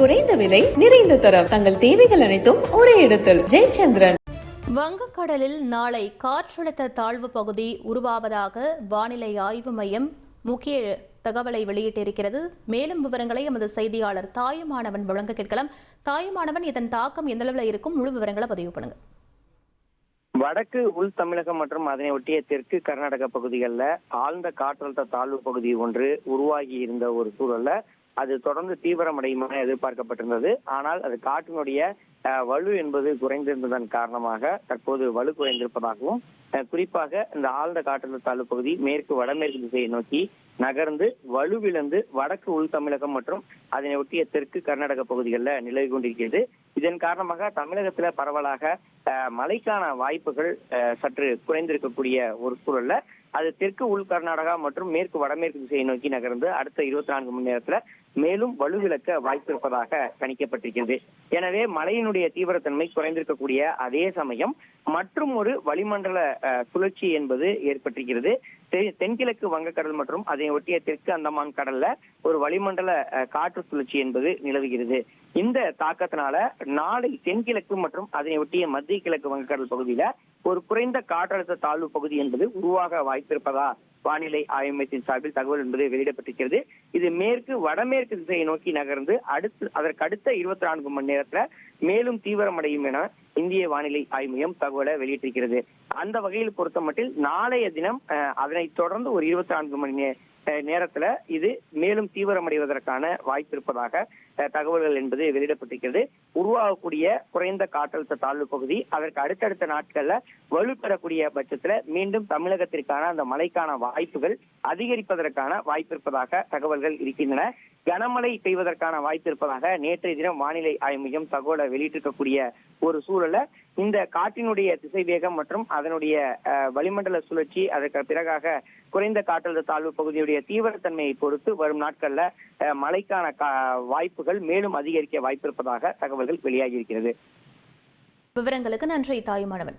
குறைந்த விலை நிறைந்த தரம். தங்கள் தேவைகள் அனைத்தும் ஒரே இடத்தில். ஜெயச்சந்திரன். வங்கக்கடலில் நாளை காற்றழுத்த தாழ்வு பகுதி உருவாவதாக வானிலை ஆய்வு மையம் முக்கிய தகவலை வெளியிட்டிருக்கிறது. மேலும் விவரங்களை எமது செய்தியாளர் தாயுமானவன் வழங்க கேட்கலாம். தாயுமானவன் இதன் தாக்கம் எந்த அளவில் இருக்கும்? முழு விவரங்களை பதிவு பண்ணுங்க. வடக்கு உள் தமிழகம் மற்றும் அதனை ஒட்டிய தெற்கு கர்நாடக பகுதிகளில் ஆழ்ந்த காற்றழுத்த தாழ்வு பகுதி ஒன்று உருவாகி இருந்த ஒரு சூழல்ல அது தொடர்ந்து தீவிரமடையும் என எதிர்பார்க்கப்பட்டிருந்தது. ஆனால் அது காற்றினுடைய வலு என்பது குறைந்திருந்ததன் காரணமாக தற்போது வலு குறைந்திருப்பதாகவும் குறிப்பாக இந்த ஆழ்ந்த காற்றழுத்த தாழ்வு பகுதி மேற்கு வடமேற்கு திசையை நோக்கி நகர்ந்து வலுவிழந்து வடக்கு உள் தமிழகம் மற்றும் அதனை ஒட்டிய தெற்கு கர்நாடக பகுதிகளில் நிலவி கொண்டிருக்கிறது. இதன் காரணமாக தமிழகத்துல பரவலாக மழைக்கான வாய்ப்புகள் சற்று குறைந்திருக்கக்கூடிய ஒரு சூழல்ல அது தெற்கு உள் கர்நாடகா மற்றும் மேற்கு வடமேற்கு திசையை நோக்கி நகர்ந்து அடுத்த இருபத்தி நான்கு மணி நேரத்துல மேலும் வலுவிழக்க வாய்ப்பு இருப்பதாக கணிக்கப்பட்டிருக்கிறது. எனவே மழையினுடைய தீவிரத்தன்மை குறைந்திருக்கக்கூடிய அதே சமயம் மற்றும் ஒரு வளிமண்டல சுழற்சி என்பது ஏற்பட்டிருக்கிறது. தென்கிழக்கு வங்கக்கடல் மற்றும் அதை ஒட்டிய தெற்கு அந்தமான் கடல்ல ஒரு வளிமண்டல காற்று சுழற்சி என்பது நிலவுகிறது. இந்த தாக்கத்தினால நாளை தென்கிழக்கு மற்றும் அதனை ஒட்டிய மத்திய கிழக்கு வங்கக்கடல் பகுதியில ஒரு குறைந்த காற்றழுத்த தாழ்வு பகுதி என்பது உருவாக வாய்ப்பிருப்பதா? வானிலை ஆய்வு மையத்தின் சார்பில் தகவல் என்பது வெளியிடப்பட்டிருக்கிறது. இது மேற்கு வடமேற்கு திசையை நோக்கி நகர்ந்து அடுத்து அதற்கு அடுத்த இருபத்தி நான்கு மணி நேரத்துல மேலும் தீவிரமடையும் என இந்திய வானிலை ஆய்வு மையம் தகவலை வெளியிட்டிருக்கிறது. அந்த வகையில் பொறுத்தமட்டில் நாளைய தினம் அஹ், அதனைத் தொடர்ந்து ஒரு இருபத்தி நான்கு மணி நே- நேரத்துல இது மேலும் தீவிரமடைவதற்கான வாய்ப்பு இருப்பதாக அஹ், தகவல்கள் என்பது வெளியிடப்பட்டிருக்கிறது. உருவாகக்கூடிய குறைந்த காற்றழுத்த தாழ்வு பகுதி அதற்கு அடுத்தடுத்த நாட்கள்ல வலுப்பெறக்கூடிய பட்சத்துல மீண்டும் தமிழகத்திற்கான அந்த மழைக்கான வாய்ப்புகள் அதிகரிப்பதற்கான வாய்ப்பு இருப்பதாக தகவல்கள் இருக்கின்றன. கனமழை பெய்வதற்கான வாய்ப்பு இருப்பதாக நேற்றைய தினம் வானிலை ஆய்வு மையம் தகவலை வெளியிட்டிருக்கக்கூடிய ஒரு சூழல இந்த காற்றினுடைய திசை வேகம் மற்றும் அதனுடைய வளிமண்டல சுழற்சி அதற்கு பிறகாக குறைந்த காற்றழுத்த தாழ்வு பகுதியுடைய தீவிரத்தன்மையை பொறுத்து வரும் நாட்கள்ல மழைக்கான கா- வாய்ப்புகள் மேலும் அதிகரிக்க வாய்ப்பு இருப்பதாக தகவல்கள் வெளியாகி இருக்கிறது. விவரங்களுக்கு நன்றி தாயுமானவன்.